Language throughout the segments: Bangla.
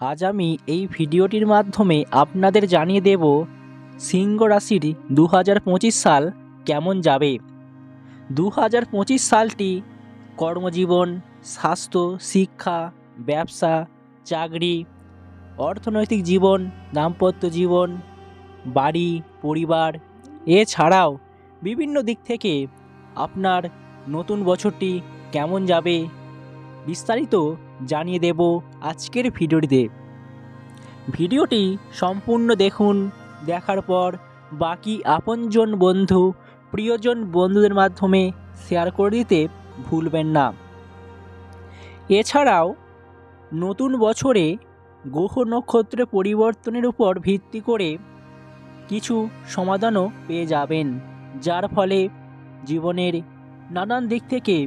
আজ আমি এই ভিডিওটির মাধ্যমে আপনাদের জানিয়ে দেব সিংহ রাশির দু হাজার পঁচিশ সাল কেমন যাবে। দু হাজার পঁচিশ সালটি কর্মজীবন, স্বাস্থ্য, শিক্ষা, ব্যবসা, চাকরি, অর্থনৈতিক জীবন, দাম্পত্য জীবন, বাড়ি, পরিবার, এছাড়াও বিভিন্ন দিক থেকে আপনার নতুন বছরটি কেমন যাবে। বিস্তারিত জানিয়ে দেব আজকের ভিডিওটিতে। ভিডিওটি সম্পূর্ণ দেখুন, দেখার পর বাকি আপনজন বন্ধু, প্রিয়জন বন্ধুদের মাধ্যমে শেয়ার করে দিতে ভুলবেন না। এছাড়াও, নতুন বছরে গ্রহ নক্ষত্রের পরিবর্তনের উপর ভিত্তি করে কিছু সমাধানও পেয়ে যাবেন, যার ফলে জীবনের নানান দিক থেকে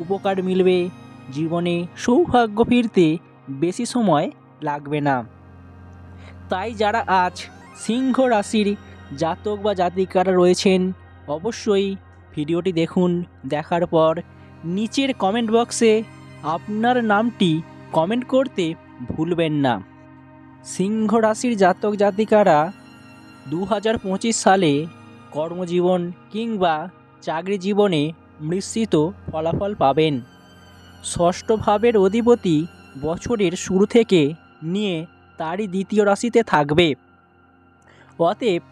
উপকার মিলবে। জীবনে সৌভাগ্য ফিরতে বেশি সময় লাগবে না। তাই যারা আজ সিংহ রাশির জাতক বা জাতিকারা রয়েছেন, অবশ্যই ভিডিওটি দেখুন, দেখার পর নিচের কমেন্ট বক্সে আপনার নামটি কমেন্ট করতে ভুলবেন না। সিংহ রাশির জাতক জাতিকারা দু হাজার পঁচিশ সালে কর্মজীবন কিংবা চাকরি জীবনে মিশ্রিত ফলাফল পাবেন। ষষ্ঠ ভাবের অধিপতি বছরের শুরু থেকে নিয়ে তারই দ্বিতীয় রাশিতে থাকবে। অতএব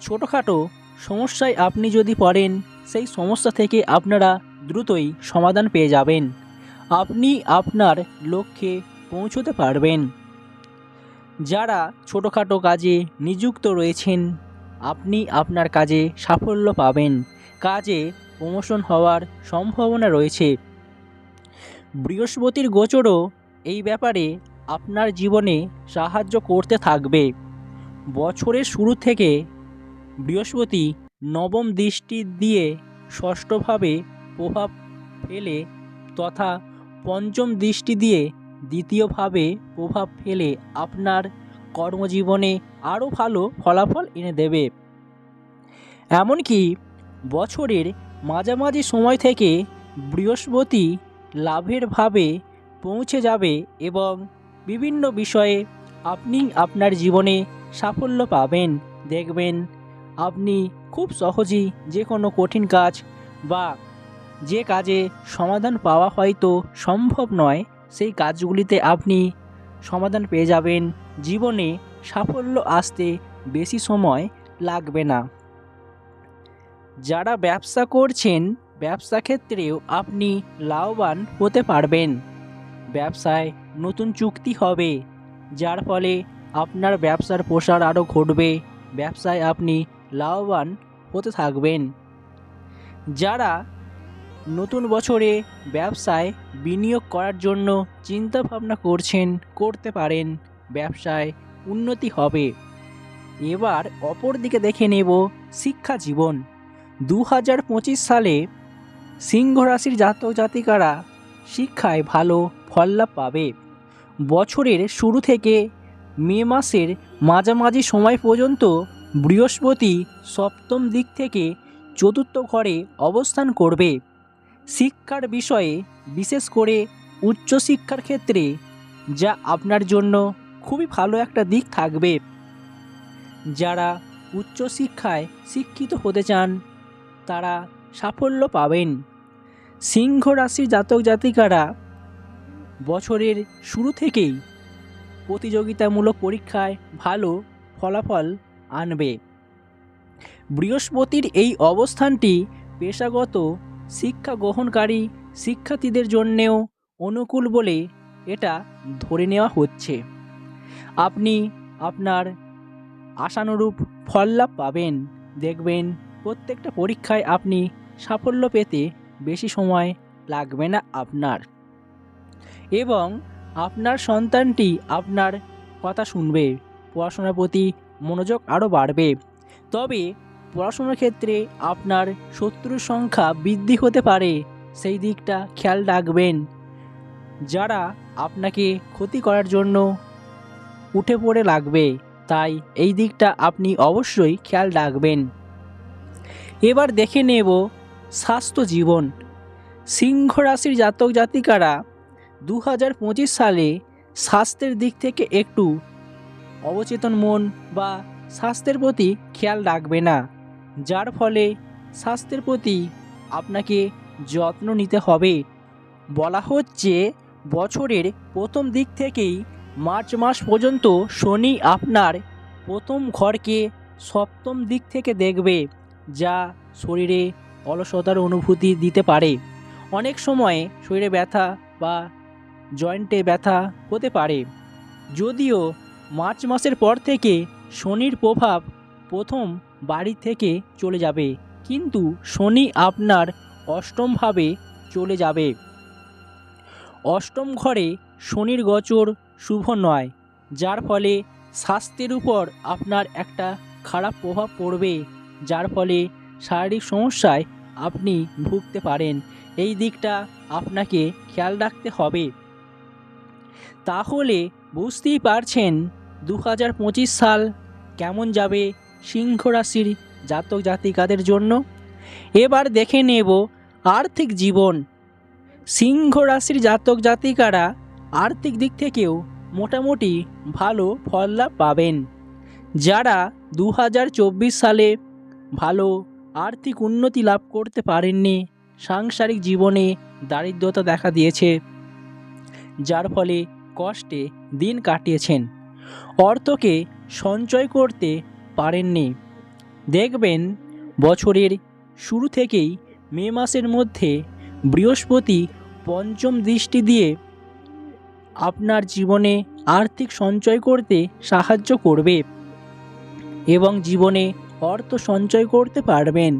ছোটোখাটো সমস্যায় আপনি যদি পড়েন, সেই সমস্যা থেকে আপনারা দ্রুতই সমাধান পেয়ে যাবেন। আপনি আপনার লক্ষ্যে পৌঁছতে পারবেন। যারা ছোটোখাটো কাজে নিযুক্ত রয়েছেন, আপনি আপনার কাজে সাফল্য পাবেন। কাজে প্রমোশন হওয়ার সম্ভাবনা রয়েছে। বৃহস্পতির গোচরও এই ব্যাপারে আপনার জীবনে সাহায্য করতে থাকবে। বছরের শুরু থেকে বৃহস্পতি নবম দৃষ্টি দিয়ে ষষ্ঠভাবে প্রভাব ফেলে তথা পঞ্চম দৃষ্টি দিয়ে দ্বিতীয়ভাবে প্রভাব ফেলে আপনার কর্মজীবনে আরও ভালো ফলাফল এনে দেবে। এমনকি বছরের মাঝামাঝি সময় থেকে বৃহস্পতি লাভের ভাবে পৌঁছে যাবে এবং বিভিন্ন বিষয়ে আপনি আপনার জীবনে সাফল্য পাবেন। দেখবেন, আপনি খুব সহজেই যে কোনো কঠিন কাজ বা যে কাজে সমাধান পাওয়া হয়তো সম্ভব নয়, সেই কাজগুলিতে আপনি সমাধান পেয়ে যাবেন। জীবনে সাফল্য আসতে বেশি সময় লাগবে না। যারা ব্যবসা করছেন ব্যবসা ক্ষেত্রেও আপনি লাভবান হতে পারবেন। ব্যবসায় নতুন চুক্তি হবে, যার ফলে আপনার ব্যবসার প্রসার আরও ঘটবে। ব্যবসায় আপনি লাভবান হতে থাকবেন। যারা নতুন বছরে ব্যবসায় বিনিয়োগ করার জন্য চিন্তা ভাবনা করছেন, করতে পারেন। ব্যবসায় উন্নতি হবে। এবার অপর দিকে দেখে নেব শিক্ষা জীবন। দু হাজার পঁচিশ সালে সিংহ রাশির জাতক জাতিকারা শিক্ষায় ভালো ফললাভ পাবে। বছরের শুরু থেকে মে মাসের মাঝামাঝি সময় পর্যন্ত বৃহস্পতি সপ্তম দিক থেকে চতুর্থ ঘরে অবস্থান করবে। শিক্ষার বিষয়ে বিশেষ করে উচ্চশিক্ষার ক্ষেত্রে যা আপনার জন্য খুবই ভালো একটা দিক থাকবে। যারা উচ্চশিক্ষায় শিক্ষিত হতে চান, তারা সাফল্য পাবেন। সিংহ রাশির জাতক জাতিকারা বছরের শুরু থেকেই প্রতিযোগিতামূলক পরীক্ষায় ভালো ফলাফল আনবে। বৃহস্পতির এই অবস্থানটি পেশাগত শিক্ষা গ্রহণকারী শিক্ষার্থীদের জন্যেও অনুকূল বলে এটা ধরে নেওয়া হচ্ছে। আপনি আপনার আশানুরূপ ফল লাভ পাবেন। দেখবেন প্রত্যেকটা পরীক্ষায় আপনি সাফল্য পেতে সময় লাগবে না আপনার। এবং আপনার সন্তানটি আপনার কথা শুনবে, পড়াশোনার প্রতি মনোযোগ আরও বাড়বে। তবে পড়াশোনার ক্ষেত্রে আপনার শত্রুর সংখ্যা বৃদ্ধি হতে পারে, সেই দিকটা খেয়াল রাখবেন। যারা আপনাকে ক্ষতি করার জন্য উঠে পড়ে লাগবে, তাই এই দিকটা আপনি অবশ্যই খেয়াল রাখবেন। এবার দেখে নেব স্বাস্থ্য জীবন। সিংহ রাশির জাতক জাতিকারা দু হাজার পঁচিশ সালে স্বাস্থ্যের দিক থেকে একটু অবচেতন মন বা স্বাস্থ্যের প্রতি খেয়াল রাখবে না, যার ফলে স্বাস্থ্যের প্রতি আপনাকে যত্ন নিতে হবে। বলা হচ্ছে, বছরের প্রথম দিক থেকেই মার্চ মাস পর্যন্ত শনি আপনার প্রথম ঘরকে সপ্তম দিক থেকে দেখবে, যা শরীরে অলসতার অনুভূতি দিতে পারে। অনেক সময় শরীরে ব্যথা বা জয়েন্টে ব্যথা হতে পারে। যদিও মার্চ মাসের পর থেকে শনির প্রভাব প্রথম বাড়ি থেকে চলে যাবে। কিন্তু শনি আপনার অষ্টমভাবে চলে যাবে। অষ্টম ঘরে শনির গোচর শুভ নয়, যার ফলে স্বাস্থ্যের উপর আপনার একটা খারাপ প্রভাব পড়বে, যার ফলে শারীরিক সমস্যায় আপনি ভুগতে পারেন। এই দিকটা আপনাকে খেয়াল রাখতে হবে। তাহলে বুঝতেই পারছেন দু হাজার পঁচিশ সাল কেমন যাবে সিংহ রাশির জাতক জাতিকাদের জন্য? এবার দেখে নেব আর্থিক জীবন। সিংহ রাশির জাতক জাতিকারা আর্থিক দিক থেকেও মোটামুটি ভালো ফল লাভ পাবেন। যারা দু হাজার চব্বিশ সালে ভালো আর্থিক উন্নতি লাভ করতে পারেননি। সাংসারিক জীবনে দারিদ্রতা দেখা দিয়েছে, যার ফলে কষ্টে দিন কাটিয়েছেন। অর্থকে সঞ্চয় করতে পারেননি। দেখবেন, বছরের শুরু থেকেই মে মাসের মধ্যে বৃহস্পতি পঞ্চম দৃষ্টি দিয়ে আপনার জীবনে আর্থিক সঞ্চয় করতে সাহায্য করবে এবং জীবনে অর্থ সঞ্চয় করতে পারবেন।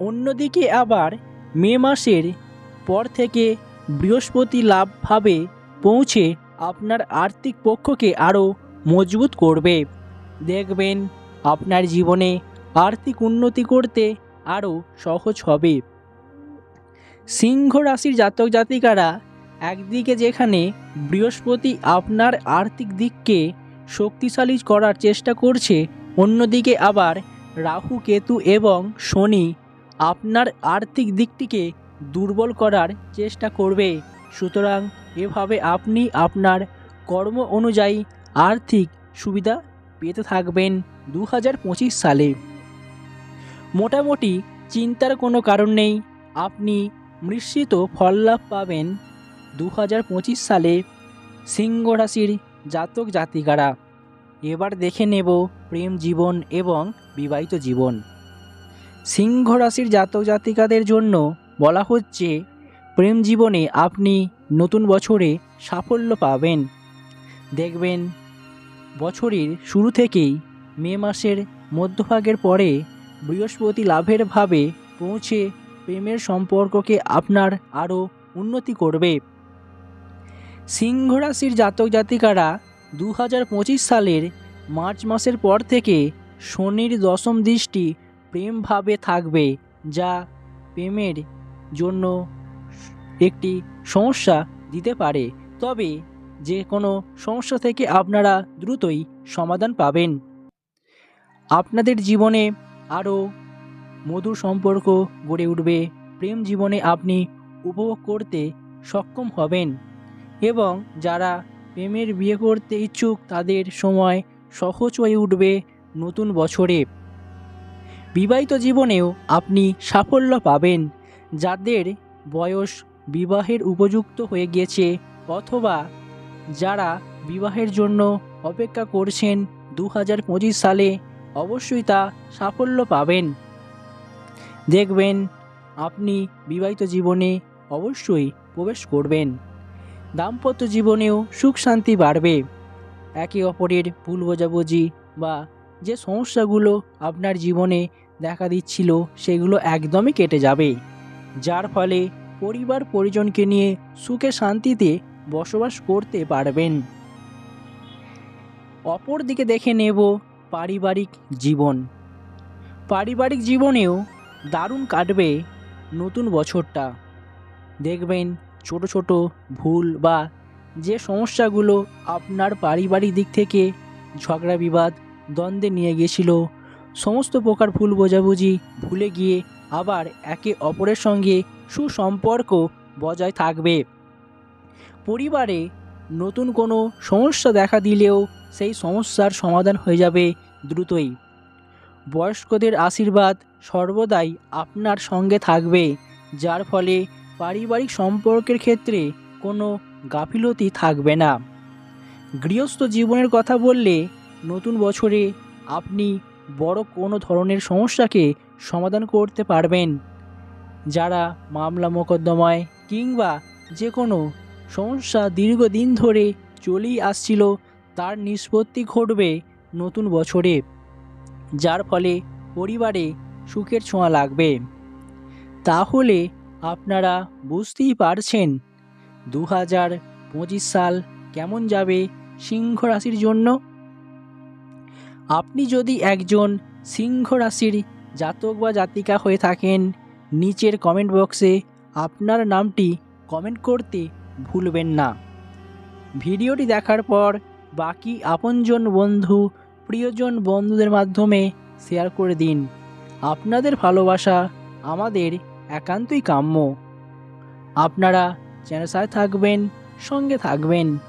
অন্যদিকে আবার মে মাসের পর থেকে বৃহস্পতি লাভভাবে পৌঁছে আপনার আর্থিক পক্ষকে আরও মজবুত করবে। দেখবেন আপনার জীবনে আর্থিক উন্নতি করতে আরও সহজ হবে। সিংহ রাশির জাতক জাতিকারা, একদিকে যেখানে বৃহস্পতি আপনার আর্থিক দিককে শক্তিশালী করার চেষ্টা করছে, অন্যদিকে আবার রাহু, কেতু এবং শনি আপনার আর্থিক দিকটিকে দুর্বল করার চেষ্টা করবে। সুতরাং এভাবে আপনি আপনার কর্ম অনুযায়ী আর্থিক সুবিধা পেতে থাকবেন দু হাজার পঁচিশ সালে। মোটামুটি চিন্তার কোনো কারণ নেই, আপনি মিশ্রিত ফল লাভ পাবেন দু হাজার পঁচিশ সালে সিংহ রাশির জাতক জাতিকারা এবার দেখে নেব প্রেম জীবন এবং বিবাহিত জীবন। সিংহ রাশির জাতক জাতিকাদের জন্য বলা হচ্ছে, প্রেম জীবনে আপনি নতুন বছরে সাফল্য পাবেন। দেখবেন, বছরের শুরু থেকেই মে মাসের মধ্যভাগের পরে বৃহস্পতি লাভের ভাবে পৌঁছে প্রেমের সম্পর্ককে আপনার আরও উন্নতি করবে। সিংহ রাশির জাতক জাতিকারা দু হাজার পঁচিশ সালের মার্চ মাসের পর থেকে শনির দশম দৃষ্টি প্রেমভাবে থাকবে, যা প্রেমের জন্য একটি সমস্যা দিতে পারে। তবে যে কোনো সমস্যা থেকে আপনারা দ্রুতই সমাধান পাবেন। আপনাদের জীবনে আরও মধুর সম্পর্ক গড়ে উঠবে। প্রেম জীবনে আপনি উপভোগ করতে সক্ষম হবেন এবং যারা প্রেমের বিয়ে করতে ইচ্ছুক তাদের সময় সহজ হয়ে উঠবে নতুন বছরে। বিবাহিত জীবনেও আপনি সাফল্য পাবেন। যাদের বয়স বিবাহের উপযুক্ত হয়ে গিয়েছে অথবা যারা বিবাহের জন্য অপেক্ষা করছেন দু হাজার পঁচিশ সালে অবশ্যই তা সাফল্য পাবেন। দেখবেন, আপনি বিবাহিত জীবনে অবশ্যই প্রবেশ করবেন। দাম্পত্য জীবনেও সুখ শান্তি বাড়বে। একে অপরের ভুল বোঝাবুঝি বা যে সমস্যাগুলো আপনার জীবনে দেখা দিচ্ছিল সেগুলো একদমই কেটে যাবে। যার ফলে পরিবার পরিজনকে নিয়ে সুখে শান্তিতে বসবাস করতে পারবেন। অপর দিকে দেখে নেব পারিবারিক জীবন। পারিবারিক জীবনেও দারুণ কাটবে নতুন বছরটা। দেখবেন ছোট ছোট ভুল বা যে সমস্যাগুলো আপনার পারিবারিক দিক থেকে ঝগড়া, বিবাদ, দ্বন্দ্বে নিয়ে গিয়েছিল সমস্ত প্রকার ভুল বোঝাবুঝি ভুলে গিয়ে আবার একে অপরের সঙ্গে সুসম্পর্ক বজায় থাকবে। পরিবারে নতুন কোনো সমস্যা দেখা দিলেও সেই সমস্যার সমাধান হয়ে যাবে দ্রুতই। বয়স্কদের আশীর্বাদ সর্বদাই আপনার সঙ্গে থাকবে, যার ফলে পারিবারিক সম্পর্কের ক্ষেত্রে কোনো গাফিলতি থাকবে না। গৃহস্থ জীবনের কথা বললে নতুন বছরে আপনি বড় কোনো ধরনের সমস্যাকে সমাধান করতে পারবেন। যারা মামলা মোকদ্দমায় কিংবা যে কোনো সমস্যা দীর্ঘদিন ধরে চলেই আসছিল, তার নিষ্পত্তি ঘটবে নতুন বছরে, যার ফলে পরিবারে সুখের ছোঁয়া লাগবে। তাহলে আপনারা বুঝতেই পারছেন। দু হাজার পঁচিশ সাল কেমন যাবে সিংহ রাশির জন্য? আপনি যদি একজন সিংহ রাশির জাতক বা জাতিকা হয়ে থাকেন, নিচের কমেন্ট বক্সে আপনার নামটি কমেন্ট করতে ভুলবেন না। ভিডিওটি দেখার পর বাকি আপনজন বন্ধু, প্রিয়জন বন্ধুদের মাধ্যমে শেয়ার করে দিন। আপনাদের ভালোবাসা আমাদের একান্তই কাম্য। আপনারা যেন সাথে থাকবেন সঙ্গে থাকবেন।